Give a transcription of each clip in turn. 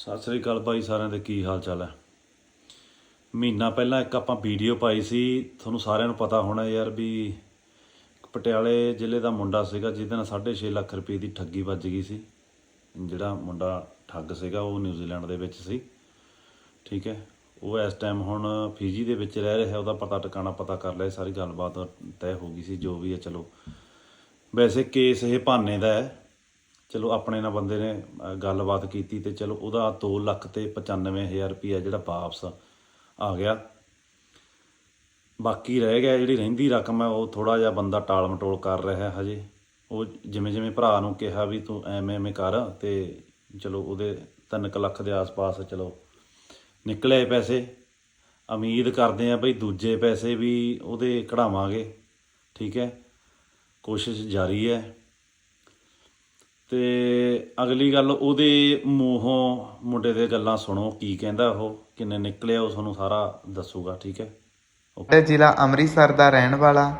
ਸਤਿ ਸ੍ਰੀ ਅਕਾਲ ਭਾਈ ਸਾਰਿਆਂ ਦੇ, ਕੀ ਹਾਲ ਚਾਲ ਹੈ? ਮਹੀਨਾ ਪਹਿਲਾਂ ਇੱਕ ਆਪਾਂ ਵੀਡੀਓ ਪਾਈ ਸੀ, ਤੁਹਾਨੂੰ ਸਾਰਿਆਂ ਨੂੰ ਪਤਾ ਹੋਣਾ ਯਾਰ ਵੀ ਪਟਿਆਲੇ ਜ਼ਿਲ੍ਹੇ ਦਾ ਮੁੰਡਾ ਸੀਗਾ, ਜਿਹਦੇ ਨਾਲ 6.5 ਲੱਖ ਰੁਪਏ ਦੀ ਠੱਗੀ ਵੱਜ ਗਈ ਸੀ। ਜਿਹੜਾ ਮੁੰਡਾ ਠੱਗ ਸੀਗਾ, ਉਹ ਨਿਊਜ਼ੀਲੈਂਡ ਦੇ ਵਿੱਚ ਸੀ। ਠੀਕ ਹੈ, ਉਹ ਇਸ ਟਾਈਮ ਹੁਣ ਫੀਜੀ ਦੇ ਵਿੱਚ ਰਹਿ ਰਿਹਾ, ਉਹਦਾ ਪਤਾ ਟਿਕਾਣਾ ਪਤਾ ਕਰ ਲਿਆ, ਸਾਰੀ ਗੱਲਬਾਤ ਤੈਅ ਹੋ ਗਈ ਸੀ, ਜੋ ਵੀ ਹੈ, ਚਲੋ। ਵੈਸੇ ਕੇਸ ਇਹ ਭਾਨੇ ਦਾ ਹੈ। ਚਲੋ ਆਪਣੇ ਨਾਲ ਬੰਦੇ ਨੇ ਗੱਲਬਾਤ ਕੀਤੀ ਤੇ ਚਲੋ ਉਹਦਾ 2 ਲੱਖ ਤੇ 95000 ਰੁਪਇਆ ਜਿਹੜਾ ਵਾਪਸ ਆ ਗਿਆ। ਬਾਕੀ ਰਹਿ ਗਿਆ, ਜਿਹੜੀ ਰਹਿੰਦੀ ਰਕਮ ਹੈ, ਉਹ ਥੋੜਾ ਜਿਹਾ ਬੰਦਾ ਟਾਲ ਮਟੋਲ ਕਰ ਰਿਹਾ ਹੈ ਹਜੇ। ਉਹ ਜਿਵੇਂ ਜਿਵੇਂ ਭਰਾ ਨੂੰ ਕਿਹਾ ਵੀ ਤੂੰ ਐਵੇਂ ਐਵੇਂ ਕਰ ਤੇ ਚਲੋ ਉਹਦੇ 3 ਲੱਖ ਦੇ ਆਸ-ਪਾਸ ਚਲੋ ਨਿਕਲੇ ਪੈਸੇ। ਉਮੀਦ ਕਰਦੇ ਆ ਬਈ ਦੂਜੇ ਪੈਸੇ ਵੀ ਉਹਦੇ ਕਢਾਵਾਂਗੇ, ਠੀਕ ਹੈ? ਕੋਸ਼ਿਸ਼ ਜਾਰੀ ਹੈ। ਤੇ ਅਗਲੀ ਗੱਲ ਉਹਦੇ ਮੂੰਹੋਂ ਮੁੰਡੇ ਦੇ ਗੱਲਾਂ ਸੁਣੋ, ਕੀ ਕਹਿੰਦਾ ਉਹ, ਕਿੰਨੇ ਨਿਕਲਿਆ ਉਹ ਤੁਹਾਨੂੰ ਸਾਰਾ ਦੱਸੂਗਾ, ਠੀਕ ਹੈ? ਇਹ ਜ਼ਿਲ੍ਹਾ ਅੰਮ੍ਰਿਤਸਰ ਦਾ ਰਹਿਣ ਵਾਲਾ,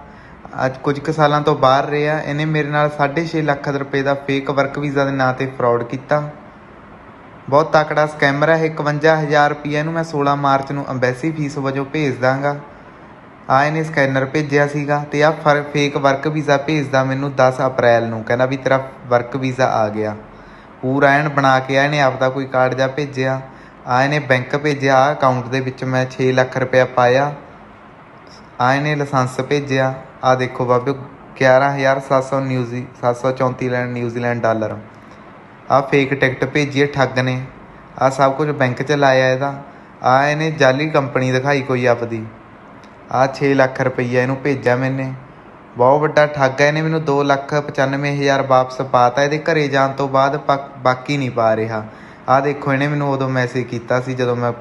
ਅੱਜ ਕੁਝ ਕੁ ਸਾਲਾਂ ਤੋਂ ਬਾਹਰ ਰਿਹਾ, ਇਹਨੇ ਮੇਰੇ ਨਾਲ 6.5 ਲੱਖ ਰੁਪਏ ਦਾ ਫੇਕ ਵਰਕ ਵੀਜ਼ਾ ਦੇ ਨਾਂ ਤੇ ਫਰਾਡ ਕੀਤਾ। ਬਹੁਤ ਤਕੜਾ ਸਕੈਮਰ ਹੈ 51000 ਰੁਪਏ ਇਹਨੂੰ ਮੈਂ 16 ਮਾਰਚ ਨੂੰ ਅੰਬੈਸੀ ਫੀਸ ਵਜੋਂ ਭੇਜ ਦਾਂਗਾ। ਆ ਇਹਨੇ ਸਕੈਨਰ ਭੇਜਿਆ ਸੀਗਾ ਤੇ ਆ ਫੇਕ ਵਰਕ ਵੀਜ਼ਾ ਭੇਜਦਾ ਮੈਨੂੰ 10 ਅਪ੍ਰੈਲ ਨੂੰ, ਕਹਿੰਦਾ ਵੀ ਤੇਰਾ ਵਰਕ ਵੀਜ਼ਾ ਆ ਗਿਆ। ਪੂਰਾ ਐਨ ਬਣਾ ਕੇ ਆ ਇਹਨੇ ਆਪਦਾ ਕੋਈ ਕਾਰਡ ਜਾ ਭੇਜਿਆ। ਆ ਇਹਨੇ ਬੈਂਕ ਭੇਜਿਆ ਆ ਅਕਾਊਂਟ ਦੇ ਵਿੱਚ ਮੈਂ 6 ਲੱਖ ਰੁਪਇਆ ਪਾਇਆ। ਆ ਇਹਨੇ ਲਾਇਸੈਂਸ ਭੇਜਿਆ। ਆ ਦੇਖੋ ਬਾਬੇ 11700 ਨਿਊਜ਼ੀ 734 ਲੈਂਡ ਨਿਊਜ਼ੀਲੈਂਡ ਡਾਲਰ। ਆ ਫੇਕ ਟਿਕਟ ਭੇਜੀ ਠੱਗ ਨੇ। ਆ ਸਭ ਕੁਝ ਬੈਂਕ 'ਚ ਲਾਇਆ ਇਹਦਾ। ਆ ਇਹਨੇ ਜਾਲੀ ਕੰਪਨੀ ਦਿਖਾਈ ਕੋਈ ਆਪਦੀ। ਆ 6 ਲੱਖ ਰੁਪਈਆ ਇਹਨੂੰ ਭੇਜਿਆ ਮੈਨੇ। ਬਹੁਤ ਵੱਡਾ ਠੱਗ ਹੈ ਇਹਨੇ ਮੈਨੂੰ 2 ਲੱਖ 95000 ਵਾਪਸ ਪਾਤਾ। ਇਹਦੇ ਘਰੇ ਜਾਣ ਤੋਂ ਬਾਅਦ ਬਾਕੀ ਨਹੀਂ ਪਾ ਰਿਹਾ। ਆ ਦੇਖੋ, ਇਹਨੇ ਮੈਨੂੰ ਉਦੋਂ ਮੈਸੇਜ ਕੀਤਾ ਸੀ ਜਦੋਂ ਮੈਂ